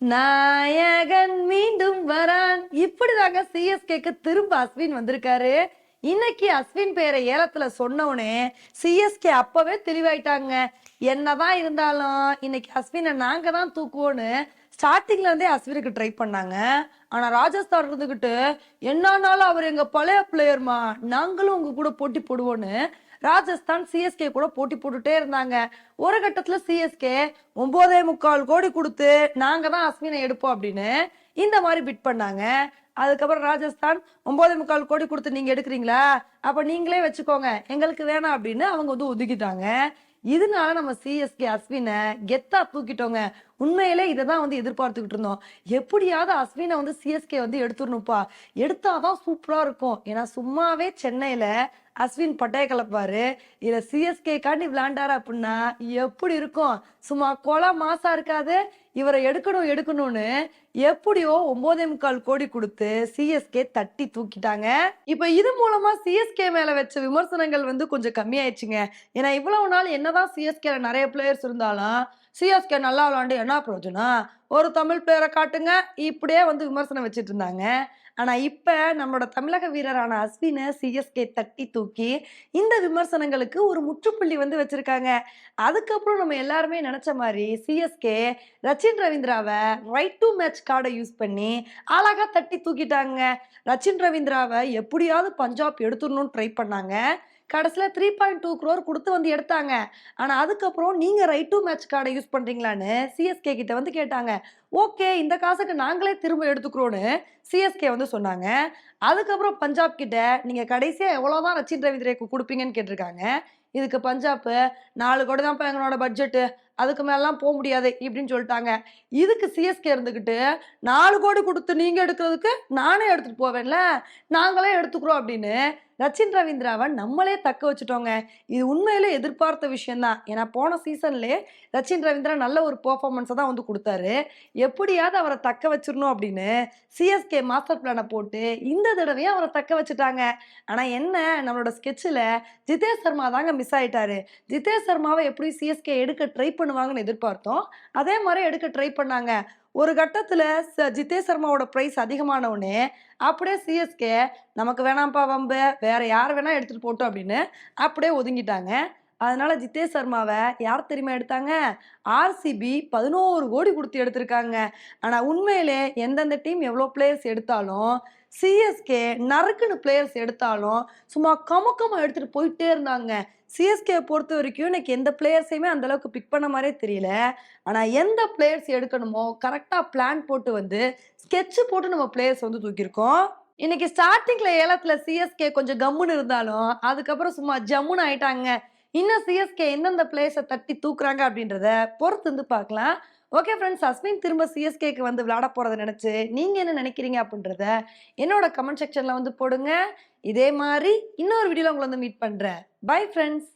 நாயகன் மீண்டும் வரான். இப்படிதாங்க சிஎஸ்கேக்கு திரும்ப அஸ்வின் வந்திருக்காரு. இன்னைக்கு அஸ்வின் பேரை ஏலத்துல சொன்னோடனே சிஎஸ்கே அப்பவே தெளிவாயிட்டாங்க. என்னதான் இருந்தாலும் இன்னைக்கு அஸ்வினை நாங்க தான் தூக்குவோன்னு ஸ்டார்டிங்ல இருந்தே அஸ்வினுக்கு ட்ரை பண்ணாங்க. ஆனா ராஜஸ்தான் இருந்துகிட்டு என்னன்னாலும் அவர் எங்க பழைய பிளேயர்மா நாங்களும் உங்க கூட போட்டி போடுவோன்னு ராஜஸ்தான் சிஎஸ்கே கூட போட்டி போட்டுட்டே இருந்தாங்க. ஒரு கட்டத்துல சிஎஸ்கே ஒன்பதே முக்கால் கோடி கொடுத்து நாங்க தான் அஸ்வினை எடுப்போம் அப்படின்னு இந்த மாதிரி பிட் பண்ணாங்க. அதுக்கப்புறம் ராஜஸ்தான் ஒன்பதே முக்கால் கோடி கொடுத்து நீங்க எடுக்கிறீங்களா? அப்ப நீங்களே வச்சுக்கோங்க. எங்களுக்கு வேணாம் அப்படின்னு அவங்க வந்து ஒதுக்கிட்டாங்க. இதனால நம்ம சிஎஸ்கே அஸ்வினை கெத்தா தூக்கிட்டோங்க. உண்மையிலே இதை தான் வந்து எதிர்பார்த்துக்கிட்டு இருந்தோம். எப்படியாவது அஸ்வினை வந்து சிஎஸ்கே வந்து எடுத்துடணும்ப்பா. எடுத்தாதான் சூப்பரா இருக்கும். ஏன்னா சும்மாவே சென்னையில அஸ்வின் பட்டைய கலப்பாரு. இதுல சிஎஸ்கே காண்டி விளையாண்டாரு அப்படின்னா எப்படி இருக்கும்? சும்மா கொலை மாசா இருக்காது. இவரை எடுக்கணும் எடுக்கணும்னு எப்படியோ ஒன்பதே முக்கால் கோடி கொடுத்து சிஎஸ்கே தட்டி தூக்கிட்டாங்க. இப்ப இது மூலமா சிஎஸ்கே மேல வச்ச விமர்சனங்கள் வந்து கொஞ்சம் கம்மியாயிடுச்சுங்க. ஏன்னா இவ்வளவு நாள் என்னதான் சிஎஸ்கேல நிறைய பிளேயர்ஸ் இருந்தாலும் சிஎஸ்கே நல்லா விளாண்டு என்ன பிரயோஜனம்? ஒரு தமிழ் பிளேயரை காட்டுங்க. இப்படியே வந்து விமர்சனம் வச்சுட்டு இருந்தாங்க. ஆனால் இப்போ நம்மளோட தமிழக வீரரான அஸ்வினை சிஎஸ்கே தட்டி தூக்கி இந்த விமர்சனங்களுக்கு ஒரு முற்றுப்புள்ளி வந்து வச்சுருக்காங்க. அதுக்கப்புறம் நம்ம எல்லாருமே நினச்ச மாதிரி சிஎஸ்கே ரச்சின் ரவீந்திராவை ரைட் டு மேட்ச் கார்டை யூஸ் பண்ணி அழகாக தட்டி தூக்கிட்டாங்க. ரச்சின் ரவீந்திராவை எப்படியாவது பஞ்சாப் எடுத்துடணும்னு ட்ரை பண்ணாங்க. கடைசியில் த்ரீ பாயிண்ட் டூ க்ரோர் கொடுத்து வந்து எடுத்தாங்க. ஆனால் அதுக்கப்புறம் நீங்கள் ரைட் டு மேட்ச் கார்டை யூஸ் பண்ணுறீங்களான்னு சிஎஸ்கே கிட்ட வந்து கேட்டாங்க. ஓகே இந்த காசுக்கு நாங்களே திரும்ப எடுத்துக்கிறோன்னு சிஎஸ்கே வந்து சொன்னாங்க. அதுக்கப்புறம் பஞ்சாப் கிட்ட நீங்கள் கடைசியாக எவ்வளோதான் ரச்சின் ரவீந்திரேக்கு கொடுப்பீங்கன்னு கேட்டிருக்காங்க. இதுக்கு பஞ்சாப்பு நாலு கோடி தான்ப்பா எங்களோட பட்ஜெட்டு அதுக்கு மேலாம் போக முடியாது இப்படின்னு சொல்லிட்டாங்க. இதுக்கு சிஎஸ்கே இருந்துக்கிட்டு நாலு கோடி கொடுத்து நீங்கள் எடுக்கிறதுக்கு நானே எடுத்துகிட்டு போவேன்ல நாங்களே எடுத்துக்கிறோம் அப்படின்னு ரச்சின் ரவீந்திராவை நம்மளே தக்க வச்சுட்டோங்க. இது உண்மையில எதிர்பார்த்த விஷயம்தான். ஏன்னா போன சீசன்லே ரச்சின் ரவீந்திரா நல்ல ஒரு பெர்ஃபார்மன்ஸை தான் வந்து கொடுத்தாரு. எப்படியாவது அவரை தக்க வச்சிடணும் அப்படின்னு சிஎஸ்கே மாஸ்டர் பிளானை போட்டு இந்த தடவையும் அவரை தக்க வச்சுட்டாங்க. ஆனால் என்ன? நம்மளோட ஸ்கெட்சில் ஜிதேஷ் சர்மா தாங்க மிஸ் ஆயிட்டாரு. ஜிதேஷ் சர்மாவை எப்படி சிஎஸ்கே எடுக்க ட்ரை பண்ணுவாங்கன்னு எதிர்பார்த்தோம். அதே மாதிரி எடுக்க ட்ரை பண்ணாங்க. ஒரு கட்டத்தில் ச ஜிதேஷ் சர்மாவோட ப்ரைஸ் அதிகமானவுடனே அப்படியே சிஎஸ்கே நமக்கு வேணாம்ப்பா வம்பு வேற யார் வேணா எடுத்துகிட்டு போட்டோம் அப்படின்னு அப்படியே ஒதுங்கிட்டாங்க. அதனால ஜித்தேஷ் சர்மாவை யார் தெரியுமா எடுத்தாங்க? ஆர்சிபி பதினோரு கோடி கொடுத்து எடுத்திருக்காங்க. ஆனால் உண்மையிலே எந்தெந்த டீம் எவ்வளோ பிளேயர்ஸ் எடுத்தாலும் சிஎஸ்கே நறுக்குன்னு பிளேயர்ஸ் எடுத்தாலும் சும்மா கமுக்கமாக எடுத்துகிட்டு போயிட்டே இருந்தாங்க. சிஎஸ்கே பொறுத்த வரைக்கும் எனக்கு எந்த பிளேயர்ஸையுமே அந்த அளவுக்கு பிக் பண்ண மாதிரியே தெரியல. ஆனால் எந்த பிளேயர்ஸ் எடுக்கணுமோ கரெக்டாக பிளான் போட்டு வந்து ஸ்கெட்ச் போட்டு நம்ம பிளேயர்ஸ் வந்து தூக்கியிருக்கோம். இன்னைக்கு ஸ்டார்டிங்ல ஏலத்துல சிஎஸ்கே கொஞ்சம் கம்முன்னு இருந்தாலும் அதுக்கப்புறம் சும்மா ஜம்முன்னு ஆயிட்டாங்க. இன்னும் சிஎஸ்கே எந்தெந்த பிளேயர்ஸை தட்டி தூக்குறாங்க அப்படின்றத பொறுத்து வந்து பார்க்கலாம். ஓகே ஃப்ரெண்ட்ஸ் அஸ்வின் திரும்ப சிஎஸ்கேக்கு வந்து விளையாட போகிறத நினச்சி நீங்கள் என்ன நினைக்கிறீங்க அப்படின்றத என்னோட கமெண்ட் செக்ஷனில் வந்து போடுங்க. இதே மாதிரி இன்னொரு வீடியோவில் உங்களை வந்து மீட் பண்ணுறேன் பை ஃப்ரெண்ட்ஸ்